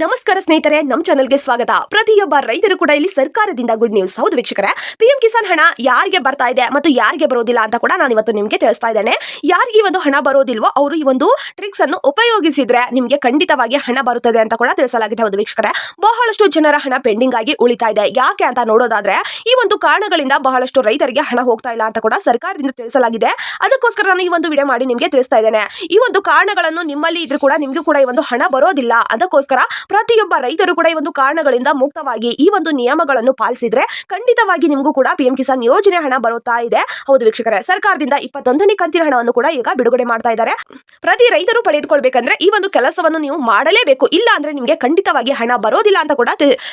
ನಮಸ್ಕಾರ ಸ್ನೇಹಿತರೆ ನಮ್ಮ ಚಾನಲ್ಗೆ ಸ್ವಾಗತ. ಪ್ರತಿಯೊಬ್ಬ ರೈತರು ಕೂಡ ಇಲ್ಲಿ ಸರ್ಕಾರದಿಂದ ಗುಡ್ ನ್ಯೂಸ್ ಹೌದು ವೀಕ್ಷಕರೇ ಪಿಎಂ ಕಿಸಾನ್ ಹಣ ಯಾರಿಗೆ ಬರ್ತಾ ಇದೆ ಮತ್ತು ಯಾರಿಗೆ ಬರೋದಿಲ್ಲ ಅಂತ ಕೂಡ ನಾನು ಇವತ್ತು ನಿಮಗೆ ತಿಳಿಸ್ತಾ ಇದ್ದೇನೆ. ಯಾರಿಗೆ ಈ ಒಂದು ಹಣ ಬರೋದಿಲ್ವೋ ಅವರು ಈ ಒಂದು ಟ್ರಿಕ್ಸ್ ಅನ್ನು ಉಪಯೋಗಿಸಿದ್ರೆ ನಿಮಗೆ ಖಂಡಿತವಾಗಿ ಹಣ ಬರುತ್ತದೆ ಅಂತ ಕೂಡ ತಿಳಿಸಲಾಗಿದೆ. ಹೌದು ವೀಕ್ಷಕರೇ, ಬಹಳಷ್ಟು ಜನರ ಹಣ ಪೆಂಡಿಂಗ್ ಆಗಿ ಉಳಿತಾ ಇದೆ. ಯಾಕೆ ಅಂತ ನೋಡೋದಾದ್ರೆ, ಈ ಒಂದು ಕಾರಣಗಳಿಂದ ಬಹಳಷ್ಟು ರೈತರಿಗೆ ಹಣ ಹೋಗ್ತಾ ಇಲ್ಲ ಅಂತ ಕೂಡ ಸರ್ಕಾರದಿಂದ ತಿಳಿಸಲಾಗಿದೆ. ಅದಕ್ಕೋಸ್ಕರ ನಾನು ಈ ಒಂದು ವಿಡಿಯೋ ಮಾಡಿ ನಿಮಗೆ ತಿಳಿಸ್ತಾ ಇದ್ದೇನೆ. ಈ ಒಂದು ಕಾರಣಗಳನ್ನು ನಿಮ್ಮಲ್ಲಿ ಇದ್ರೂ ಕೂಡ ನಿಮಗೂ ಕೂಡ ಈ ಒಂದು ಹಣ ಬರೋದಿಲ್ಲ. ಅದಕ್ಕೋಸ್ಕರ ಪ್ರತಿಯೊಬ್ಬ ರೈತರು ಕೂಡ ಈ ಒಂದು ಕಾರಣಗಳಿಂದ ಮುಕ್ತವಾಗಿ ಈ ಒಂದು ನಿಯಮಗಳನ್ನು ಪಾಲಿಸಿದ್ರೆ ಖಂಡಿತವಾಗಿ ನಿಮಗೂ ಕೂಡ ಪಿಎಂ ಕಿಸಾನ್ ಯೋಜನೆ ಹಣ ಬರುತ್ತಾ ಇದೆ. ಹೌದು ವೀಕ್ಷಕರೇ, ಸರ್ಕಾರದಿಂದ ಇಪ್ಪತ್ತೊಂದನೇ ಕಂತಿನ ಹಣವನ್ನು ಕೂಡ ಈಗ ಬಿಡುಗಡೆ ಮಾಡ್ತಾ ಇದ್ದಾರೆ. ಪ್ರತಿ ರೈತರು ಪಡೆದುಕೊಳ್ಬೇಕಂದ್ರೆ ಈ ಒಂದು ಕೆಲಸವನ್ನು ನೀವು ಮಾಡಲೇಬೇಕು. ಇಲ್ಲ ಅಂದ್ರೆ ನಿಮಗೆ ಖಂಡಿತವಾಗಿ ಹಣ ಬರೋದಿಲ್ಲ ಅಂತ ಕೂಡ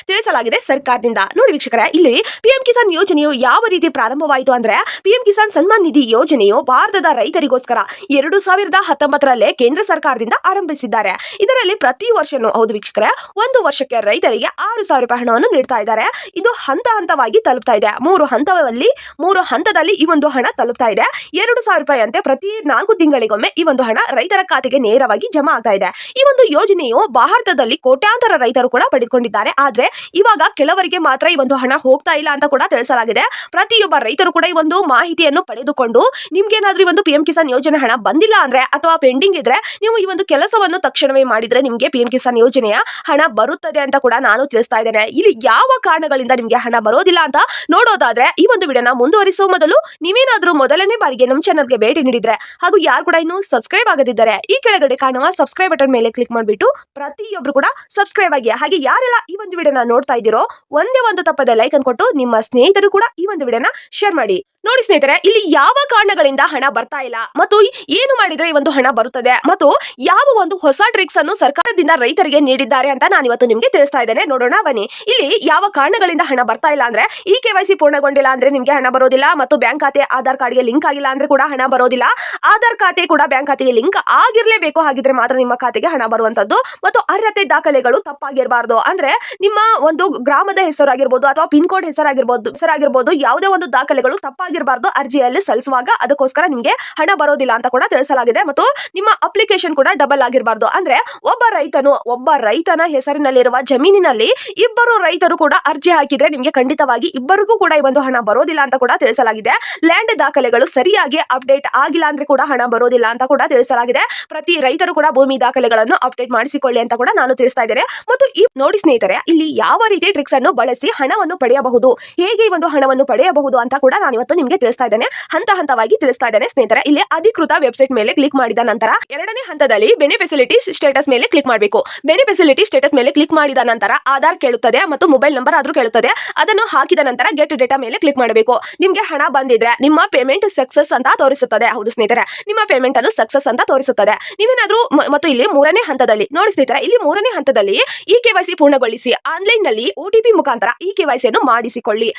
ತಿಳಿಸಲಾಗಿದೆ ಸರ್ಕಾರದಿಂದ. ನೋಡಿ ವೀಕ್ಷಕರೇ, ಇಲ್ಲಿ ಪಿಎಂ ಕಿಸಾನ್ ಯೋಜನೆಯು ಯಾವ ರೀತಿ ಪ್ರಾರಂಭವಾಯಿತು ಅಂದ್ರೆ ಪಿಎಂ ಕಿಸಾನ್ ಸನ್ಮಾನ್ ನಿಧಿ ಯೋಜನೆಯು ಭಾರತದ ರೈತರಿಗೋಸ್ಕರ ಎರಡು ಸಾವಿರದ ಹತ್ತೊಂಬತ್ತರಲ್ಲೇ ಕೇಂದ್ರ ಸರ್ಕಾರದಿಂದ ಆರಂಭಿಸಿದ್ದಾರೆ. ಇದರಲ್ಲಿ ಪ್ರತಿ ವರ್ಷನೂ, ಹೌದು ವೀಕ್ಷಕರೇ, ಒಂದು ವರ್ಷಕ್ಕೆ ರೈತರಿಗೆ ಆರು ಸಾವಿರ ರೂಪಾಯಿ ಹಣವನ್ನು ನೀಡ್ತಾ ಇದ್ದಾರೆ. ಇದು ಹಂತ ಹಂತವಾಗಿ ತಲುಪ್ತಾ ಇದೆ. ಮೂರು ಹಂತದಲ್ಲಿ ಮೂರು ಹಂತದಲ್ಲಿ ಈ ಒಂದು ಹಣ ತಲುಪ್ತಾ ಇದೆ. ಎರಡು ಸಾವಿರ ರೂಪಾಯಿ ಅಂತೆ ಪ್ರತಿ ನಾಲ್ಕು ತಿಂಗಳಿಗೊಮ್ಮೆ ಈ ಒಂದು ಹಣ ರೈತರ ಖಾತೆಗೆ ನೇರವಾಗಿ ಜಮಾ ಆಗ್ತಾ ಇದೆ. ಈ ಒಂದು ಯೋಜನೆಯು ಭಾರತದಲ್ಲಿ ಕೋಟ್ಯಾಂತರ ರೈತರು ಕೂಡ ಪಡೆದುಕೊಂಡಿದ್ದಾರೆ. ಆದ್ರೆ, ಇವಾಗ ಕೆಲವರಿಗೆ ಮಾತ್ರ ಈ ಒಂದು ಹಣ ಹೋಗ್ತಾ ಇಲ್ಲ ಅಂತ ಕೂಡ ತಿಳಿಸಲಾಗಿದೆ. ಪ್ರತಿಯೊಬ್ಬ ರೈತರು ಕೂಡ ಈ ಒಂದು ಮಾಹಿತಿಯನ್ನು ಪಡೆದುಕೊಂಡು, ನಿಮ್ಗೇನಾದ್ರೂ ಈ ಒಂದು ಪಿಎಂ ಕಿಸಾನ್ ಯೋಜನೆ ಹಣ ಬಂದಿಲ್ಲ ಅಂದ್ರೆ ಅಥವಾ ಪೆಂಡಿಂಗ್ ಇದ್ರೆ, ನೀವು ಈ ಒಂದು ಕೆಲಸವನ್ನು ತಕ್ಷಣವೇ ಮಾಡಿದ್ರೆ ನಿಮಗೆ ಪಿಎಂ ಕಿಸಾನ್ ಯೋಜನೆಯ ಹಣ ಬರುತ್ತದೆ ಅಂತ ಕೂಡ ನಾನು ತಿಳಿಸ್ತಾ ಇದ್ದೇನೆ. ಇಲ್ಲಿ ಯಾವ ಕಾರಣಗಳಿಂದ ನಿಮಗೆ ಹಣ ಬರೋದಿಲ್ಲ ಅಂತ ನೋಡೋದಾದ್ರೆ ಈ ಒಂದು ವಿಡಿಯೋನ ಮುಂದುವರಿಸುವ ಮೊದಲು ನೀವೇನಾದ್ರೂ ಮೊದಲನೇ ಬಾರಿಗೆ ನಮ್ಮ ಚಾನಲ್ಗೆ ಭೇಟಿ ನೀಡಿದ್ರೆ ಹಾಗೂ ಯಾರು ಕೂಡ ಇನ್ನೂ ಸಬ್ಸ್ಕ್ರೈಬ್ ಆಗದಿದ್ದಾರೆ ಈ ಕೆಳಗಡೆ ಕಾಣುವ ಸಬ್ಸ್ಕ್ರೈಬ್ ಬಟನ್ ಮೇಲೆ ಕ್ಲಿಕ್ ಮಾಡಿಬಿಟ್ಟು ಪ್ರತಿಯೊಬ್ರು ಕೂಡ ಸಬ್ಸ್ಕ್ರೈಬ್ ಆಗಿ ಹಾಗೆ ಯಾರೆಲ್ಲ ಈ ಒಂದು ವಿಡಿಯೋನ ನೋಡ್ತಾ ಇದ್ದೀರೋ ಒಂದೇ ಒಂದು ತಪ್ಪದೆ ಲೈಕ್ ಅನ್ಕೊಟ್ಟು ನಿಮ್ಮ ಸ್ನೇಹಿತರು ಕೂಡ ಈ ಒಂದು ವಿಡಿಯೋನ ಶೇರ್ ಮಾಡಿ. ನೋಡಿ ಸ್ನೇಹಿತರೆ, ಇಲ್ಲಿ ಯಾವ ಕಾರಣಗಳಿಂದ ಹಣ ಬರ್ತಾ ಇಲ್ಲ ಮತ್ತು ಏನು ಮಾಡಿದ್ರೆ ಈ ಒಂದು ಹಣ ಬರುತ್ತದೆ ಮತ್ತು ಯಾವ ಒಂದು ಹೊಸ ಟ್ರಿಕ್ಸ್ ಅನ್ನು ಸರ್ಕಾರದಿಂದ ರೈತರಿಗೆ ನೀಡಿದ್ದಾರೆ ಅಂತ ನಾನು ಇವತ್ತು ನಿಮಗೆ ತಿಳಿಸ್ತಾ ಇದ್ದೇನೆ. ನೋಡೋಣ, ಬನ್ನಿ. ಇಲ್ಲಿ ಯಾವ ಕಾರಣಗಳಿಂದ ಹಣ ಬರ್ತಾ ಇಲ್ಲ ಅಂದ್ರೆ, ಈ ಕೆ ವೈ ಸಿ ಪೂರ್ಣಗೊಂಡಿಲ್ಲ ಅಂದ್ರೆ ನಿಮಗೆ ಹಣ ಬರೋದಿಲ್ಲ ಮತ್ತು ಬ್ಯಾಂಕ್ ಖಾತೆ, ಆಧಾರ್ ಕಾರ್ಡ್ಗೆ ಲಿಂಕ್ ಆಗಿಲ್ಲ ಅಂದ್ರೆ ಕೂಡ ಹಣ ಬರೋದಿಲ್ಲ. ಆಧಾರ್ ಖಾತೆ ಕೂಡ ಬ್ಯಾಂಕ್ ಖಾತೆಗೆ ಲಿಂಕ್ ಆಗಿರ್ಲೇಬೇಕು, ಹಾಗಿದ್ರೆ ಮಾತ್ರ ನಿಮ್ಮ ಖಾತೆಗೆ ಹಣ ಬರುವಂತದ್ದು ಮತ್ತು ಅರ್ಹತೆ ದಾಖಲೆಗಳು ತಪ್ಪಾಗಿರಬಾರ್ದು. ಅಂದ್ರೆ ನಿಮ್ಮ ಒಂದು ಗ್ರಾಮದ ಹೆಸರಾಗಿರ್ಬೋದು ಅಥವಾ ಪಿನ್ ಕೋಡ್ ಹೆಸರಾಗಿರ್ಬೋದು ಹೆಸರಾಗಿರ್ಬೋದು, ಯಾವುದೇ ಒಂದು ದಾಖಲೆಗಳು ತಪ್ಪಾಗಿರಬಾರ್ದು ಅರ್ಜಿಯಲ್ಲಿ ಸಲ್ಲಿಸುವಾಗ. ಅದಕ್ಕೋಸ್ಕರ ನಿಮಗೆ ಹಣ ಬರೋದಿಲ್ಲ ಅಂತ ಕೂಡ ತಿಳಿಸಲಾಗಿದೆ. ಮತ್ತು ನಿಮ್ಮ ಅಪ್ಲಿಕೇಶನ್ ಕೂಡ ಡಬಲ್ ಆಗಿರಬಾರ್ದು. ಅಂದ್ರೆ ಒಬ್ಬ ರೈತನು, ಒಬ್ಬ ರೈತನ ಹೆಸರಿನಲ್ಲಿರುವ ಜಮೀನಿನಲ್ಲಿ ಇಬ್ಬರು ರೈತರು ಕೂಡ ಅರ್ಜಿ ಹಾಕಿದ್ರೆ ನಿಮಗೆ ಖಂಡಿತವಾಗಿ ಇಬ್ಬರಿಗೂ ಕೂಡ ಈ ಒಂದು ಹಣ ಬರೋದಿಲ್ಲ ಅಂತ ಕೂಡ ತಿಳಿಸಲಾಗಿದೆ. ಲ್ಯಾಂಡ್ ದಾಖಲೆಗಳು ಸರಿಯಾಗಿ ಅಪ್ಡೇಟ್ ಆಗಿಲ್ಲ ಅಂದ್ರೆ ಕೂಡ ಹಣ ಬರೋದಿಲ್ಲ ಅಂತ ಕೂಡ ತಿಳಿಸಲಾಗಿದೆ. ಪ್ರತಿ ರೈತರು ಕೂಡ ಭೂಮಿ ದಾಖಲೆಗಳನ್ನು ಅಪ್ಡೇಟ್ ಮಾಡಿಸಿಕೊಳ್ಳಿ ಅಂತ ಕೂಡ ನಾನು ತಿಳಿಸ್ತಾ ಇದ್ದೇನೆ. ಮತ್ತು ಈ ನೋಡಿ ಸ್ನೇಹಿತರೆ, ಇಲ್ಲಿ ಯಾವ ರೀತಿ ಟ್ರಿಕ್ಸ್ ಅನ್ನು ಬಳಸಿ ಹಣವನ್ನು ಪಡೆಯಬಹುದು? ಹೇಗೆ ಈ ಒಂದು ಹಣವನ್ನು ಪಡೆಯಬಹುದು ಅಂತ ಕೂಡ ನಾನು ಇವತ್ತು ನಿಮಗೆ ತಿಳಿಸ್ತಾ ಇದ್ದೇನೆ. ಹಂತ ಹಂತವಾಗಿ ತಿಳಿಸ್ತಾ ಇದ್ದೇನೆ ಸ್ನೇಹಿತರೆ. ಇಲ್ಲಿ ಅಧಿಕೃತ ವೆಬ್ಸೈಟ್ ಮೇಲೆ ಕ್ಲಿಕ್ ಮಾಡಿದ ನಂತರ ಎರಡನೇ ಹಂತದಲ್ಲಿ ಬೆನೆ ಫೆಸಿಲಿಟಿ ಸ್ಟೇಟಸ್ ಮೇಲೆ ಕ್ಲಿಕ್ ಮಾಡಬೇಕು. ಬೆನೆ ಫೆಸಿಲಿಟಿ ಸ್ಟೇಟಸ್ ಮೇಲೆ ಕ್ಲಿಕ್ ಮಾಡಿದ ನಂತರ ಆಧಾರ್ ಕೇಳುತ್ತದೆ ಮತ್ತು ಮೊಬೈಲ್ ನಂಬರ್ ಆದ್ರೂ ಕೇಳುತ್ತದೆ. ಅದನ್ನು ಹಾಕಿದ ನಂತರ ಗೆಟ್ ಡೇಟಾ ಮೇಲೆ ಕ್ಲಿಕ್ ಮಾಡಬೇಕು. ನಿಮ್ಗೆ ಹಣ ಬಂದಿದ್ರೆ ನಿಮ್ಮ ಪೇಮೆಂಟ್ ಸಕ್ಸಸ್ ಅಂತ ತೋರಿಸುತ್ತದೆ. ಹೌದು ಸ್ನೇಹಿತರೆ. ನಿಮ್ಮ ಪೇಮೆಂಟ್ ಅನ್ನು ಸಕ್ಸಸ್ ಅಂತ ತೋರಿಸುತ್ತದೆ. ನೀವೇನಾದ್ರೂ ಮತ್ತು ಇಲ್ಲಿ ಮೂರನೇ ಹಂತದಲ್ಲಿ ನೋಡಿ ಸ್ನೇಹಿತರೆ, ಇಲ್ಲಿ ಮೂರನೇ ಹಂತದಲ್ಲಿ ಈ ಕೆವೈಸಿ ಪೂರ್ಣಗೊಳಿಸಿ. ಆನ್ಲೈನ್ನಲ್ಲಿ ಒಟಿಪಿ ಮುಖಾಂತರ ಇ ಕೆ ವೈ ಮಾಡಿಸಿಕೊಳ್ಳಿ.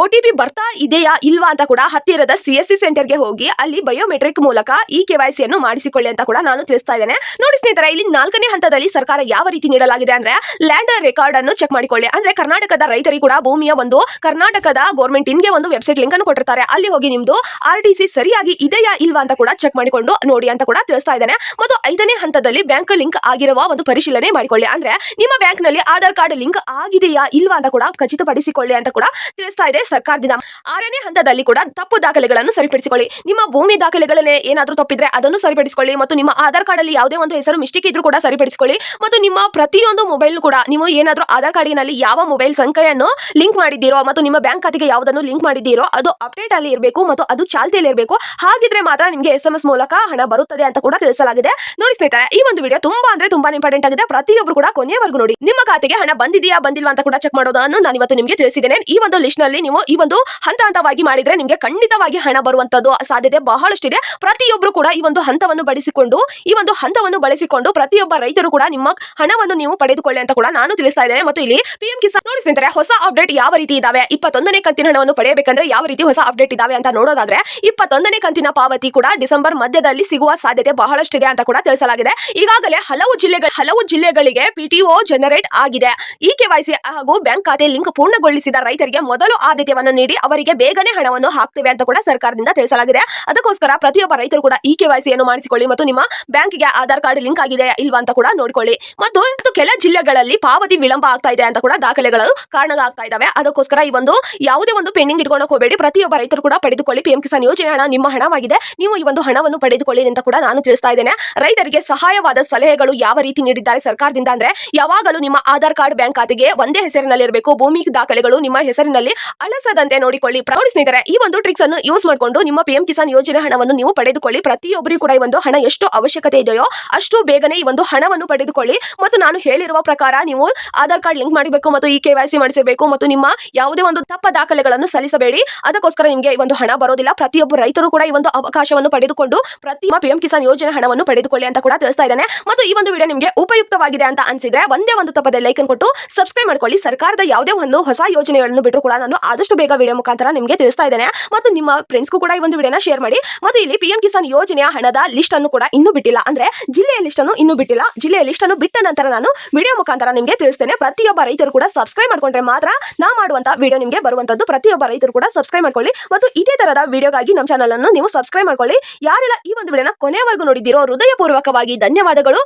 ಒ ಟಿ ಪಿ ಬರ್ತಾ ಇದೆಯಾ ಇಲ್ವಾ ಅಂತ ಕೂಡ ಹತ್ತಿರದ ಸಿ ಎಸ್ ಸಿ ಸೆಂಟರ್ಗೆ ಹೋಗಿ ಅಲ್ಲಿ ಬಯೋಮೆಟ್ರಿಕ್ ಮೂಲಕ ಈ ಅನ್ನು ಮಾಡಿಸಿಕೊಳ್ಳಿ ಅಂತ ಕೂಡ ನಾನು ತಿಳಿಸ್ತಾ ಇದ್ದೇನೆ. ನೋಡಿ ಸ್ನೇಹಿತರೆ, ಇಲ್ಲಿ ನಾಲ್ಕನೇ ಹಂತದಲ್ಲಿ ಸರ್ಕಾರ ಯಾವ ರೀತಿ ನೀಡಲಾಗಿದೆ ಅಂದ್ರೆ ಲ್ಯಾಂಡರ್ ರೆಕಾರ್ಡ್ ಅನ್ನು ಚೆಕ್ ಮಾಡಿಕೊಳ್ಳಿ. ಅಂದ್ರೆ ಕರ್ನಾಟಕದ ರೈತರಿಗೆ ಕೂಡ ಭೂಮಿಯ ಒಂದು ಕರ್ನಾಟಕದ ಗೌರ್ಮೆಂಟ್ ಇನ್ಗೆ ಒಂದು ವೆಬ್ಸೈಟ್ ಲಿಂಕ್ ಅನ್ನು ಕೊಟ್ಟಿರ್ತಾರೆ. ಅಲ್ಲಿ ಹೋಗಿ ನಿಮ್ದು ಆರ್ ಟಿ ಸಿ ಸರಿಯಾಗಿ ಇದೆಯಾ ಇಲ್ವಾ ಅಂತ ಕೂಡ ಚೆಕ್ ಮಾಡಿಕೊಂಡು ನೋಡಿ ಅಂತ ಕೂಡ ತಿಳಿಸ್ತಾ ಇದ್ದೇನೆ. ಮತ್ತು ಐದನೇ ಹಂತದಲ್ಲಿ ಬ್ಯಾಂಕ್ ಲಿಂಕ್ ಆಗಿರುವ ಒಂದು ಪರಿಶೀಲನೆ ಮಾಡಿಕೊಳ್ಳಿ. ಅಂದ್ರೆ ನಿಮ್ಮ ಬ್ಯಾಂಕ್ನಲ್ಲಿ ಆಧಾರ್ ಕಾರ್ಡ್ ಲಿಂಕ್ ಆಗಿದೆಯಾ ಇಲ್ವಾ ಅಂತ ಕೂಡ ಖಚಿತಪಡಿಸಿಕೊಳ್ಳಿ ಅಂತ ಕೂಡ ತಿಳಿಸ್ತಾ ಇದೆ. ಸರ್ಕಾರದಿಂದ ಆರನೇ ಹಂತದಲ್ಲಿ ಕೂಡ ತಪ್ಪು ದಾಖಲೆಗಳನ್ನು ಸರಿಪಡಿಸಿಕೊಳ್ಳಿ. ನಿಮ್ಮ ಭೂಮಿ ದಾಖಲೆಗಳನ್ನೇ ಏನಾದರೂ ತಪ್ಪಿದ್ರೆ ಅದನ್ನು ಸರಿಪಡಿಸಿಕೊಳ್ಳಿ ಮತ್ತು ನಿಮ್ಮ ಆಧಾರ್ ಕಾರ್ಡ್ ಅಲ್ಲಿ ಯಾವುದೇ ಒಂದು ಹೆಸರು ಮಿಸ್ಟೇಕ್ ಇದ್ರೂ ಕೂಡ ಸರಿಪಡಿಸಿಕೊಳ್ಳಿ ಮತ್ತು ನಿಮ್ಮ ಪ್ರತಿಯೊಂದು ಮೊಬೈಲ್ ಕೂಡ ನೀವು ಏನಾದರೂ ಆಧಾರ್ ಕಾರ್ಡಿನಲ್ಲಿ ಯಾವ ಮೊಬೈಲ್ ಸಂಖ್ಯೆಯನ್ನು ಲಿಂಕ್ ಮಾಡಿದ್ದೀರೋ ಮತ್ತು ನಿಮ್ಮ ಬ್ಯಾಂಕ್ ಖಾತೆಗೆ ಯಾವುದನ್ನು ಲಿಂಕ್ ಮಾಡಿದ್ದೀರೋ ಅದು ಅಪ್ಡೇಟ್ ಅಲ್ಲಿ ಇರಬೇಕು ಮತ್ತು ಅದು ಚಾಲ್ತಿಯಲ್ಲಿ ಇರಬೇಕು. ಹಾಗಿದ್ರೆ ಮಾತ್ರ ನಿಮಗೆ ಎಸ್ ಎಂ ಮೂಲಕ ಹಣ ಬರುತ್ತದೆ ಅಂತ ಕೂಡ ತಿಳಿಸಲಾಗಿದೆ. ನೋಡಿ ಸ್ನೇಹಿತರೆ, ಈ ಒಂದು ವಿಡಿಯೋ ತುಂಬಾ ಅಂದ್ರೆ ತುಂಬಾ ಇಂಪಾರ್ಟೆಂಟ್ ಆಗಿದೆ. ಪ್ರತಿಯೊಬ್ಬರು ಕೂಡ ಕೊನೆಯವರೆಗೂ ನೋಡಿ, ನಿಮ್ಮ ಖಾತೆಗೆ ಹಣ ಬಂದಿದೆಯಾ ಬಂದಿಲ್ವಾ ಅಂತ ಕೂಡ ಚೆಕ್ ಮಾಡೋದನ್ನು ನಾನು ಇವತ್ತು ನಿಮಗೆ ತಿಳಿಸಿದ್ದೇನೆ. ಈ ಒಂದು ಲಿಸ್ಟ್ನಲ್ಲಿ ನೀವು ಈ ಒಂದು ಹಂತ ಹಂತವಾಗಿ ಮಾಡಿದ್ರೆ ನಿಮಗೆ ಖಂಡಿತವಾಗಿ ಹಣ ಬರುವಂತದ್ದು ಸಾಧ್ಯತೆ ಬಹಳಷ್ಟಿದೆ. ಪ್ರತಿಯೊಬ್ಬರು ಕೂಡ ಈ ಒಂದು ಹಂತವನ್ನು ಬಳಸಿಕೊಂಡು ಈ ಒಂದು ಹಂತವನ್ನು ಬಳಸಿಕೊಂಡು ಪ್ರತಿಯೊಬ್ಬ ರೈತರು ಕೂಡ ನಿಮ್ಮ ಹಣವನ್ನು ನೀವು ಪಡೆದುಕೊಳ್ಳಿ ಅಂತ ಕೂಡ ನಾನು ತಿಳಿಸ್ತಾ ಇದ್ದೇನೆ. ಮತ್ತು ಇಲ್ಲಿ ಪಿಎಂ ಕಿಸಾನ್ ಸ್ನೇಹಿತರೆ, ಹೊಸ ಅಪ್ಡೇಟ್ ಯಾವ ರೀತಿ ಇದಾವೆ? ಇಪ್ಪತ್ತೊಂದನೇ ಕಂತಿನ ಹಣವನ್ನು ಪಡೆಯಬೇಕಂದ್ರೆ ಯಾವ ರೀತಿ ಹೊಸ ಅಪ್ಡೇಟ್ ಇದಾವೆ ಅಂತ ನೋಡೋದಾದ್ರೆ, ಇಪ್ಪತ್ತೊಂದನೇ ಕಂತಿನ ಪಾವತಿ ಕೂಡ ಡಿಸೆಂಬರ್ ಮಧ್ಯದಲ್ಲಿ ಸಿಗುವ ಸಾಧ್ಯತೆ ಬಹಳಷ್ಟಿದೆ ಅಂತ ಕೂಡ ತಿಳಿಸಲಾಗಿದೆ. ಈಗಾಗಲೇ ಹಲವು ಜಿಲ್ಲೆಗಳ, ಹಲವು ಜಿಲ್ಲೆಗಳಿಗೆ ಪಿಟಿಒ ಜನರೇಟ್ ಆಗಿದೆ. ಈ ಕೆವೈಸಿ ಹಾಗೂ ಬ್ಯಾಂಕ್ ಖಾತೆ ಲಿಂಕ್ ಪೂರ್ಣಗೊಳಿಸಿದ ರೈತರಿಗೆ ಮೊದಲು ಆದ್ಯತೆ ಮಾಹಿತಿಯನ್ನು ನೀಡಿ ಅವರಿಗೆ ಬೇಗನೆ ಹಣವನ್ನು ಹಾಕ್ತೇವೆ ಅಂತ ಕೂಡ ಸರ್ಕಾರದಿಂದ ತಿಳಿಸಲಾಗಿದೆ. ಅದಕ್ಕೋಸ್ಕರ ಪ್ರತಿಯೊಬ್ಬ ರೈತರು ಕೂಡ ಈ ಕೆವೈಸಿಯನ್ನು ಮಾಡಿಸಿಕೊಳ್ಳಿ ಮತ್ತು ನಿಮ್ಮ ಬ್ಯಾಂಕಿಗೆ ಆಧಾರ್ ಕಾರ್ಡ್ ಲಿಂಕ್ ಆಗಿದೆ ಇಲ್ವಾ ಅಂತ ಕೂಡ ನೋಡಿಕೊಳ್ಳಿ. ಮತ್ತು ಕೆಲ ಜಿಲ್ಲೆಗಳಲ್ಲಿ ಪಾವತಿ ವಿಳಂಬ ಆಗ್ತಾ ಇದೆ ಅಂತ ಕೂಡ ದಾಖಲೆಗಳು ಕಾರಣ ಆಗ್ತಾ ಇದಾವೆ ಅದಕ್ಕೋಸ್ಕರ ಈ ಒಂದು ಯಾವುದೇ ಒಂದು ಪೆಂಡಿಂಗ್ ಇಟ್ಕೊಂಡು ಹೋಗಬೇಡಿ. ಪ್ರತಿಯೊಬ್ಬ ರೈತರು ಕೂಡ ಪಡೆದುಕೊಳ್ಳಿ. ಪಿಎಂ ಕಿಸಾನ್ ಯೋಜನೆ ಹಣ ನಿಮ್ಮ ಹಣವಾಗಿದೆ. ನೀವು ಈ ಒಂದು ಹಣವನ್ನು ಪಡೆದುಕೊಳ್ಳಿ ಅಂತ ಕೂಡ ನಾನು ತಿಳಿಸ್ತಾ ಇದ್ದೇನೆ. ರೈತರಿಗೆ ಸಹಾಯವಾದ ಸಲಹೆಗಳು ಯಾವ ರೀತಿ ನೀಡಿದ್ದಾರೆ ಸರ್ಕಾರದಿಂದ ಅಂದ್ರೆ ಯಾವಾಗಲೂ ನಿಮ್ಮ ಆಧಾರ್ ಕಾರ್ಡ್ ಬ್ಯಾಂಕ್ ಖಾತೆಗೆ ಒಂದೇ ಹೆಸರಿನಲ್ಲಿ ಇರಬೇಕು ಭೂಮಿ ದಾಖಲೆಗಳು ನಿಮ್ಮ ಹೆಸರಿನಲ್ಲಿ ಅಳಸದಂತೆ ನೋಡಿಕೊಳ್ಳಿ. ಸ್ನೇಹಿತರೆ, ಈ ಒಂದು ಟ್ರಿಕ್ಸ್ ಅನ್ನು ಯೂಸ್ ಮಾಡಿಕೊಂಡು ನಿಮ್ಮ ಪಿಎಂ ಕಿಸಾನ್ ಯೋಜನೆ ಹಣವನ್ನು ನೀವು ಪಡೆದುಕೊಳ್ಳಿ. ಪ್ರತಿಯೊಬ್ಬರಿಗೂ ಕೂಡ ಈ ಒಂದು ಹಣ ಎಷ್ಟು ಅವಶ್ಯಕತೆ ಇದೆಯೋ ಅಷ್ಟು ಬೇಗನೆ ಈ ಒಂದು ಹಣವನ್ನು ಪಡೆದುಕೊಳ್ಳಿ. ಮತ್ತು ನಾನು ಹೇಳಿರುವ ಪ್ರಕಾರ ನೀವು ಆಧಾರ್ ಕಾರ್ಡ್ ಲಿಂಕ್ ಮಾಡಬೇಕು ಮತ್ತು ಈ ಕೆವೈಸಿ ಮಾಡಿಸಬೇಕು ಮತ್ತು ನಿಮ್ಮ ಯಾವುದೇ ಒಂದು ತಪ್ಪ ದಾಖಲೆಗಳನ್ನು ಸಲ್ಲಿಸಬೇಡಿ. ಅದಕ್ಕೋಸ್ಕರ ನಿಮಗೆ ಈ ಒಂದು ಹಣ ಬರೋದಿಲ್ಲ. ಪ್ರತಿಯೊಬ್ಬ ರೈತರು ಕೂಡ ಈ ಒಂದು ಅವಕಾಶವನ್ನು ಪಡೆದುಕೊಂಡು ಪ್ರತಿ ಪಿಎಂ ಕಿಸಾನ್ ಯೋಜನೆ ಹಣವನ್ನು ಪಡೆದುಕೊಳ್ಳಿ ಅಂತ ಕೂಡ ತಿಳಿಸ್ತಾ ಇದ್ದಾನೆ. ಮತ್ತು ಈ ಒಂದು ವಿಡಿಯೋ ನಿಮಗೆ ಉಪಯುಕ್ತವಾಗಿದೆ ಅಂತ ಅನಿಸಿದ್ರೆ ಒಂದೇ ಒಂದು ತಪ್ಪದ ಲೈಕ್ ಕೊಟ್ಟು ಸಬ್ಸ್ಕ್ರೈಬ್ ಮಾಡ್ಕೊಳ್ಳಿ. ಸರ್ಕಾರದ ಯಾವುದೇ ಒಂದು ಹೊಸ ಯೋಜನೆಗಳನ್ನು ಬಿಟ್ಟರು ಕೂಡ ನಾನು ಆದಷ್ಟು ಬೇಗ ವಿಡಿಯೋ ಮುಖಾಂತರ ನಿಮಗೆ ತಿಳಿಸ್ತಾ ಇದ್ದೇನೆ. ಮತ್ತು ನಿಮ್ಮ ಫ್ರೆಂಡ್ಸ್ಗೂ ಕೂಡ ಈ ಒಂದು ವಿಡಿಯೋನ ಶೇರ್ ಮಾಡಿ. ಮತ್ತು ಇಲ್ಲಿ ಪಿಎಂ ಕಿಸಾನ್ ಯೋಜನೆಯ ಹಣದ ಲಿಸ್ಟ್ ಅನ್ನು ಕೂಡ ಇನ್ನೂ ಬಿಟ್ಟಿಲ್ಲ. ಅಂದ್ರೆ ಜಿಲ್ಲೆಯ ಲಿಸ್ಟ್ ಅನ್ನು ಇನ್ನೂ ಬಿಟ್ಟಿಲ್ಲ. ಜಿಲ್ಲೆಯ ಲಿಸ್ಟ್ ಅನ್ನು ಬಿಟ್ಟ ನಂತರ ನಾನು ವಿಡಿಯೋ ಮುಖಾಂತರ ನಿಮಗೆ ತಿಳಿಸ್ತೇನೆ. ಪ್ರತಿಯೊಬ್ಬ ರೈತರು ಕೂಡ ಸಬ್ಸ್ಕ್ರೈಬ್ ಮಾಡ್ಕೊಂಡ್ರೆ ಮಾತ್ರ ನಾ ಮಾಡುವಂತ ವಿಡಿಯೋ ನಿಮಗೆ ಬರುವಂತದ್ದು. ಪ್ರತಿಯೊಬ್ಬ ರೈತರು ಕೂಡ ಸಬ್ಸ್ಕ್ರೈಬ್ ಮಾಡ್ಕೊಳ್ಳಿ. ಮತ್ತು ಇದೇ ತರದ ವಿಡಿಯೋಗಾಗಿ ನಮ್ಮ ಚಾನಲ್ ಅನ್ನು ನೀವು ಸಬ್ಸ್ಕ್ರೈಬ್ ಮಾಡ್ಕೊಳ್ಳಿ. ಯಾರೆಲ್ಲ ಈ ಒಂದು ವಿಡಿಯೋನ ಕೊನೆಯವರೆಗೂ ನೋಡಿದ್ದೀರೋ ಹೃದಯಪೂರ್ವಕವಾಗಿ ಧನ್ಯವಾದಗಳು.